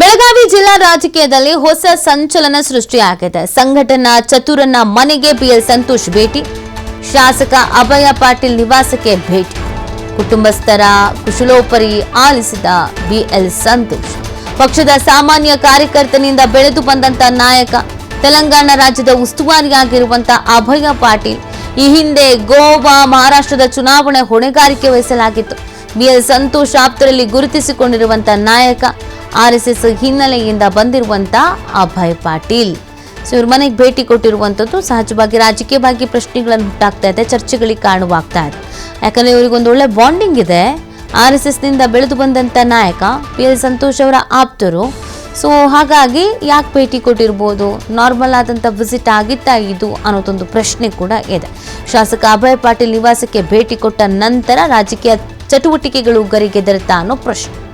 ಬೆಳಗಾವಿ ಜಿಲ್ಲಾ ರಾಜಕೀಯದಲ್ಲಿ ಹೊಸ ಸಂಚಲನ ಸೃಷ್ಟಿಯಾಗಿದೆ. ಸಂಘಟನಾ ಚತುರನ ಮನೆಗೆ ಬಿಎಲ್ ಸಂತೋಷ್ ಭೇಟಿ. ಶಾಸಕ ಅಭಯ ಪಾಟೀಲ್ ನಿವಾಸಕ್ಕೆ ಭೇಟಿ. ಕುಟುಂಬಸ್ಥರ ಕುಶಲೋಪರಿ ಆಲಿಸಿದ ಬಿಎಲ್ ಸಂತೋಷ್. ಪಕ್ಷದ ಸಾಮಾನ್ಯ ಕಾರ್ಯಕರ್ತನಿಂದ ಬೆಳೆದು ಬಂದಂತ ನಾಯಕ, ತೆಲಂಗಾಣ ರಾಜ್ಯದ ಉಸ್ತುವಾರಿಯಾಗಿರುವಂತ ಅಭಯ ಪಾಟೀಲ್, ಈ ಹಿಂದೆ ಗೋವಾ, ಮಹಾರಾಷ್ಟ್ರದ ಚುನಾವಣೆ ಹೊಣೆಗಾರಿಕೆ ವಹಿಸಲಾಗಿತ್ತು. ಬಿಎಲ್ ಸಂತೋಷ್ ಆಪ್ತರಲ್ಲಿ ಗುರುತಿಸಿಕೊಂಡಿರುವಂತ ನಾಯಕ ಆರ್ಎಸ್ಎಸ್ ಹಿನ್ನೆಲೆಯಿಂದ ಬಂದಿರುವಂತ ಅಭಯ್ ಪಾಟೀಲ್. ಸೊ, ಇವ್ರ ಮನೆಗೆ ಭೇಟಿ ಕೊಟ್ಟಿರುವಂಥದ್ದು ಸಹಜವಾಗಿ ರಾಜಕೀಯವಾಗಿ ಪ್ರಶ್ನೆಗಳನ್ನು ಹುಟ್ಟಾಗ್ತಾ ಇದೆ, ಚರ್ಚೆಗಳಿಗೆ ಕಾರಣವಾಗ್ತಾ ಇದೆ. ಯಾಕಂದರೆ ಇವರಿಗೊಂದು ಒಳ್ಳೆ ಬಾಂಡಿಂಗ್ ಇದೆ. ಆರ್ ಎಸ್ ಎಸ್ನಿಂದ ಬೆಳೆದು ಬಂದಂಥ ನಾಯಕ ಪಿ ಎಲ್ ಸಂತೋಷ್ ಅವರ ಆಪ್ತರು. ಸೊ, ಹಾಗಾಗಿ ಯಾಕೆ ಭೇಟಿ ಕೊಟ್ಟಿರ್ಬೋದು? ನಾರ್ಮಲ್ ಆದಂಥ ವಿಸಿಟ್ ಆಗಿತ್ತಾ ಇದು ಅನ್ನೋದೊಂದು ಪ್ರಶ್ನೆ ಕೂಡ ಇದೆ. ಶಾಸಕ ಅಭಯ್ ಪಾಟೀಲ್ ನಿವಾಸಕ್ಕೆ ಭೇಟಿ ಕೊಟ್ಟ ನಂತರ ರಾಜಕೀಯ ಚಟುವಟಿಕೆಗಳು ಗರಿಗೆದರುತ್ತಾ ಅನ್ನೋ ಪ್ರಶ್ನೆ.